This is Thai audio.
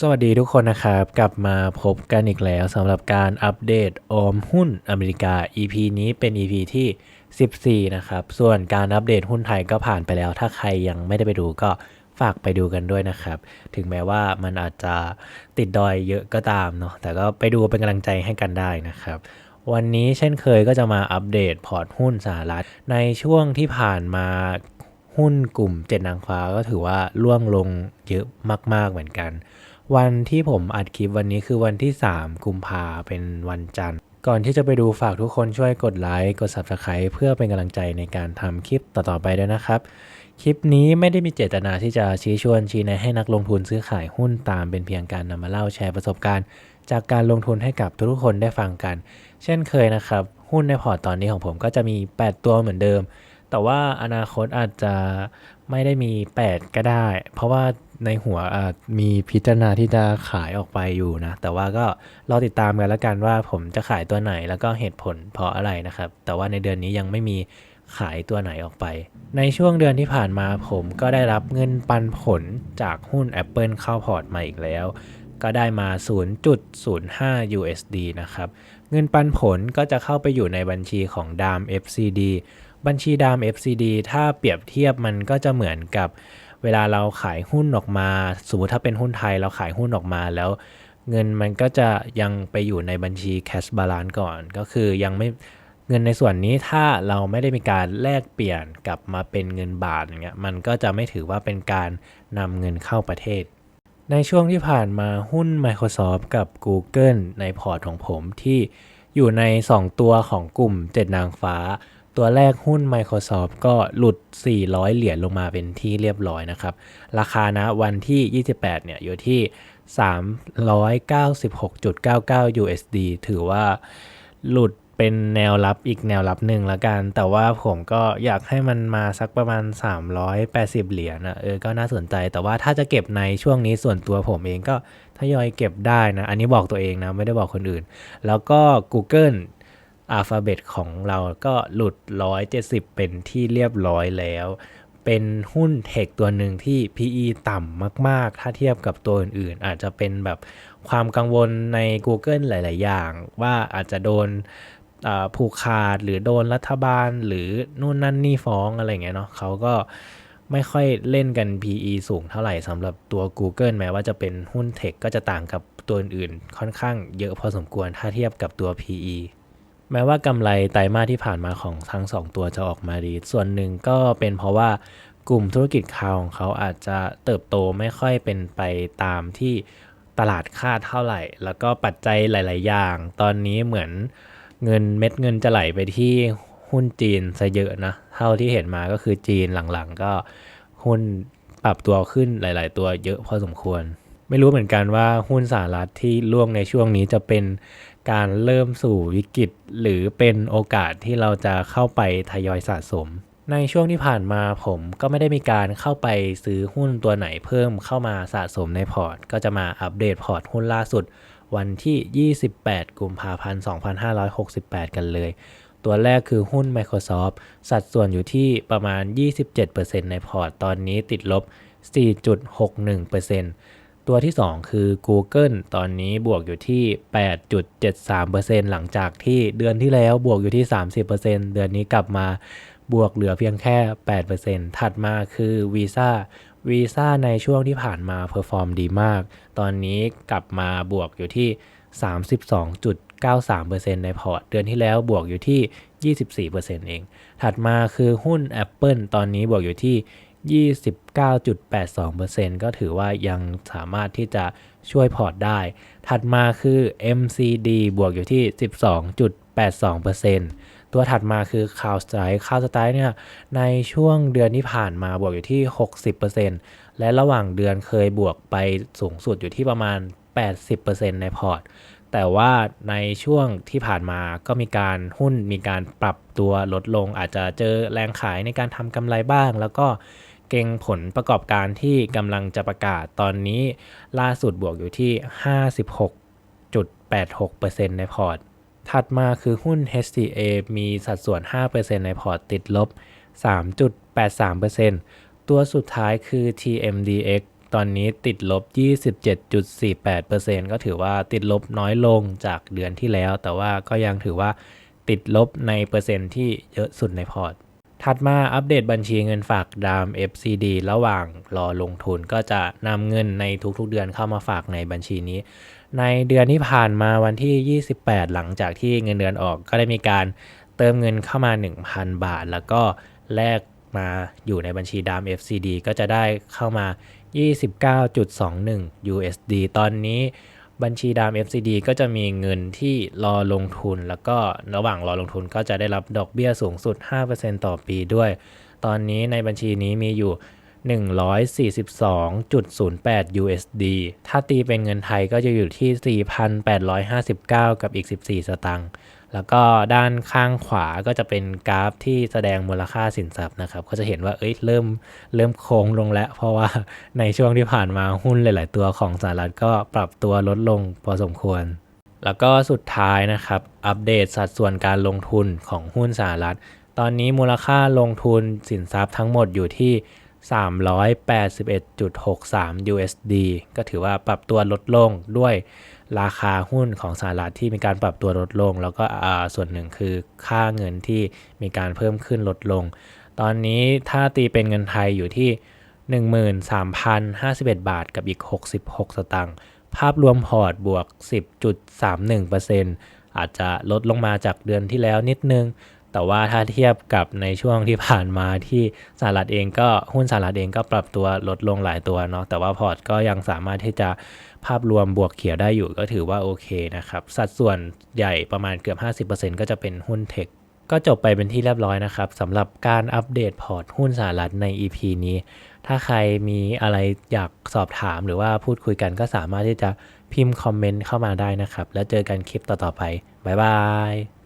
สวัสดีทุกคนนะครับ กลับมาพบกันอีกแล้วสำหรับการอัปเดตออมหุ้นอเมริกา EP นี้เป็น EP ที่ 14 นะครับ ส่วนการอัปเดตหุ้นไทยก็ผ่านไปแล้ว ถ้าใครยังไม่ได้ไปดูก็ฝากไปดูกันด้วยนะครับ ถึงแม้ว่ามันอาจจะติดดอยเยอะก็ตามเนาะแต่ก็ไปดูเป็นกำลังใจให้กันได้นะครับ วันนี้เช่นเคยก็จะมาอัปเดตพอร์ตหุ้นสหรัฐ ในช่วงที่ผ่านมาหุ้นกลุ่มเจ็ดนางฟ้าก็ถือว่าร่วงลงเยอะมาก ๆเหมือนกัน วันที่ผมอัดคลิปวันนี้คือวันที่ 3 กุมภาเป็นวันจันทร์ ก่อนที่จะไปดูฝากทุกคนช่วยกดไลค์ กด Subscribe เพื่อเป็นกำลังใจในการทำคลิปต่อๆไปด้วยนะครับ คลิปนี้ไม่ได้มีเจตนาที่จะชี้ชวนชี้แนะให้นักลงทุนซื้อขายหุ้นตามเป็นเพียงการนำมาเล่าแชร์ประสบการณ์ จากการลงทุนให้กับทุกๆคนได้ฟังกัน เช่นเคยนะครับ หุ้นในพอร์ตตอนนี้ของผมก็จะมี 8 ตัวเหมือนเดิม แต่ว่าอนาคตอาจจะไม่ได้มี 8 ก็ได้ เพราะว่าในหัวอาจมีพิจารณาที่จะขายออกไปอยู่นะ แต่ว่าก็รอติดตามกันแล้วกันว่าผมจะขายตัวไหนแล้วก็เหตุผลเพราะอะไรนะครับ แต่ว่าในเดือนนี้ยังไม่มีขายตัวไหนออกไป ในช่วงเดือนที่ผ่านมาผมก็ได้รับเงินปันผลจากหุ้น Apple เข้าพอร์ตมาอีกแล้ว ก็ได้มา 0.05 USD นะครับ เงินปันผลก็จะเข้าไปอยู่ในบัญชีของ DAM FCD บัญชี DAM FCD ถ้าเปรียบเทียบมันก็จะเหมือนกับ เวลาเราขายหุ้นออกมา สมมติถ้าเป็นหุ้นไทยเราขายหุ้นออกมาแล้ว เงินมันก็จะยังไปอยู่ในบัญชี cash balance ก่อน ก็คือยังไม่เงินในส่วนนี้ถ้าเราไม่ได้มีการแลกเปลี่ยนกลับมาเป็นเงินบาทอย่างเงี้ยมันก็จะไม่ถือว่าเป็นการนำเงินเข้าประเทศ ในช่วงที่ผ่านมาหุ้น Microsoft กับ Google ในพอร์ตของผมที่อยู่ใน 2 ตัวของกลุ่ม 7 นางฟ้า ตัวแรกหุ้น Microsoft ก็หลุด 400 เหรียญลงมาเป็นที่เรียบร้อยนะครับ ราคานะวันที่ 28 เนี่ยอยู่ที่ 396.99 USD ถือว่าหลุด เป็นแนวรับอีกแนวรับหนึ่งละกัน แต่ว่าผมก็อยากให้มันมาสักประมาณ 380 เหรียญนะเออก็น่าสนใจ แต่ว่าถ้าจะเก็บในช่วงนี้ส่วนตัวผมเองก็ทยอยเก็บได้นะ อันนี้บอกตัวเองนะ ไม่ได้บอกคนอื่น แล้วก็ Google Alphabet ของเราก็หลุด 170 เป็นที่เรียบร้อยแล้ว เป็นหุ้นเทคตัวหนึ่งที่ PE ต่ำมาก ๆ ถ้าเทียบกับตัวอื่น ๆ อาจจะเป็นแบบความกังวลใน Google หลาย ๆ อย่าง ว่าอาจจะโดน ผูกขาดหรือโดนรัฐบาลหรือนู่นนั่นนี่ฟ้องอะไรเงี้ยเนาะเขาก็ไม่ค่อยเล่นกัน PE สูงเท่าไหร่สำหรับตัว Google แม้ว่าจะเป็นหุ้นเทคก็จะต่างกับตัวอื่นๆค่อนข้างเยอะพอสมควรถ้าเทียบกับตัว PE แม้ว่ากำไรไตรมาสที่ผ่านมาของทั้ง 2 ตัวจะออกมาดี ส่วนหนึ่งก็เป็นเพราะว่ากลุ่มธุรกิจคาวของเขาอาจจะเติบโตไม่ค่อยเป็นไปตามที่ตลาดคาดเท่าไหร่ แล้วก็ปัจจัยหลาย ๆ อย่าง ตอนนี้เหมือน เงินเม็ดเงินจะไหลไปที่หุ้นจีนซะเยอะนะ เท่าที่เห็นมาก็คือจีนหลังๆ ก็หุ้นปรับตัวขึ้นหลาย ๆ ตัวเยอะพอสมควร ไม่รู้เหมือนกันว่าหุ้นสหรัฐที่ล่วงในช่วงนี้จะเป็นการเริ่มสู่วิกฤต หรือเป็นโอกาสที่เราจะเข้าไปทยอยสะสม ในช่วงที่ผ่านมาผมก็ไม่ได้มีการเข้าไปซื้อหุ้นตัวไหนเพิ่มเข้ามาสะสมในพอร์ต ก็จะมาอัปเดตพอร์ตหุ้นล่าสุด วันที่ 28 กุมภาพันธ์ 2568 กันเลย ตัวแรกคือหุ้น Microsoft สัดส่วนอยู่ที่ประมาณ 27%ในพอร์ต ตอนนี้ติดลบ 4.61%ตัวที่ 2 คือ Google ตอนนี้บวกอยู่ที่ 8.73%หลังจากที่เดือนที่แล้วบวกอยู่ที่ 30%เดือนนี้กลับมาบวกเหลือเพียงแค่ 8%ถัดมาคือ Visa Visa ในช่วงที่ผ่านมาเพอร์ฟอร์มดีมาก ตอนนี้กลับมาบวกอยู่ที่ 32.93%ในพอร์ต เดือนที่แล้วบวกอยู่ที่ 24%เอง ถัดมาคือหุ้น Apple ตอนนี้บวกอยู่ที่ 29.82%ก็ถือว่ายังสามารถที่จะช่วยพอร์ตได้ ถัดมาคือ MCD บวกอยู่ที่ 12.82% ตัวถัดมาคือ CrowdStrike CrowdStrike เนี่ยในช่วงเดือนที่ผ่านมาบวกอยู่ที่ 60%และระหว่างเดือนเคยบวกไปสูงสุดอยู่ที่ประมาณ 80%ในพอร์ต แต่ว่าในช่วงที่ผ่านมาก็มีการหุ้นมีการปรับตัวลดลง อาจจะเจอแรงขายในการทำกำไรบ้าง แล้วก็เก่งผลประกอบการที่กำลังจะประกาศตอนนี้ล่าสุดบวกอยู่ที่ 56.86%ในพอร์ต ถัดมาคือหุ้น HTA มีสัดส่วน 5%ในพอร์ตติดลบ 3.83%ตัวสุดท้ายคือ TMDX ตอนนี้ติดลบ 27.48%ก็ถือว่าติดลบน้อยลงจากเดือนที่แล้ว แต่ว่าก็ยังถือว่าติดลบในเปอร์เซ็นต์ที่เยอะสุดในพอร์ต ถัดมาอัปเดตบัญชีเงินฝากดาม FCD ระหว่างรอลงทุนก็จะนำเงินในทุกๆเดือนเข้ามาฝากในบัญชีนี้ ในเดือนที่ผ่านมาวันที่ 28 หลังจากที่เงินเดือนออกก็ได้มีการเติมเงินเข้ามา 1,000 บาท แล้วก็แลกมาอยู่ในบัญชีดาม FCD ก็จะได้เข้ามา 29.21 USD ตอนนี้ บัญชีดาม FCD ก็จะมีเงินที่รอลงทุน แล้วก็ระหว่างรอลงทุนก็จะได้รับดอกเบี้ยสูงสุด 5%ต่อปีด้วย ตอนนี้ในบัญชีนี้มีอยู่142.08 USD ถ้าตีเป็นเงินไทยก็จะอยู่ที่ 4,859 กับอีก 14 สตางค์ แล้วก็ด้านข้างขวาก็จะเป็นกราฟที่แสดงมูลค่าสินทรัพย์นะครับ ก็จะเห็นว่าเอ้ยเริ่มเริ่มโค้งลงแล้ว เพราะว่าในช่วงที่ผ่านมาหุ้นหลาย ๆ ตัวของสหรัฐก็ปรับตัวลดลงพอสมควร แล้วก็สุดท้ายนะครับ อัปเดตสัดส่วนการลงทุนของหุ้นสหรัฐ ตอนนี้มูลค่าลงทุนสินทรัพย์ทั้งหมดอยู่ที่ 381.63 USD ก็ถือว่าปรับตัวลดลงด้วยราคาหุ้นของสหรัฐที่มีการปรับตัวลดลง แล้วก็ส่วนหนึ่งคือค่าเงินที่มีการเพิ่มขึ้นลดลง ตอนนี้ถ้าตีเป็นเงินไทยอยู่ที่ 13,051 บาทกับอีก 66 สตางค์ภาพรวมพอร์ตบวก 10.31%อาจจะลดลงมาจากเดือนที่แล้วนิดนึง แต่ว่าถ้าเทียบกับในช่วงที่ผ่านมาที่สหรัฐเองก็หุ้นสหรัฐเองก็ปรับตัวลดลงหลายตัวเนาะแต่ว่าพอร์ตก็ยังสามารถที่จะภาพรวมบวกเขียวได้อยู่ก็ถือว่าโอเคนะครับ สัดส่วนใหญ่ประมาณเกือบ 50%ก็จะเป็นหุ้นเทคก็จบไปเป็นที่เรียบร้อยนะครับสำหรับการอัปเดตพอร์ตหุ้นสหรัฐใน EP นี้ ถ้าใครมีอะไรอยากสอบถามหรือว่าพูดคุยกันก็สามารถที่จะพิมพ์คอมเมนต์เข้ามาได้นะครับ แล้วเจอกันคลิปต่อๆไป บ๊ายบาย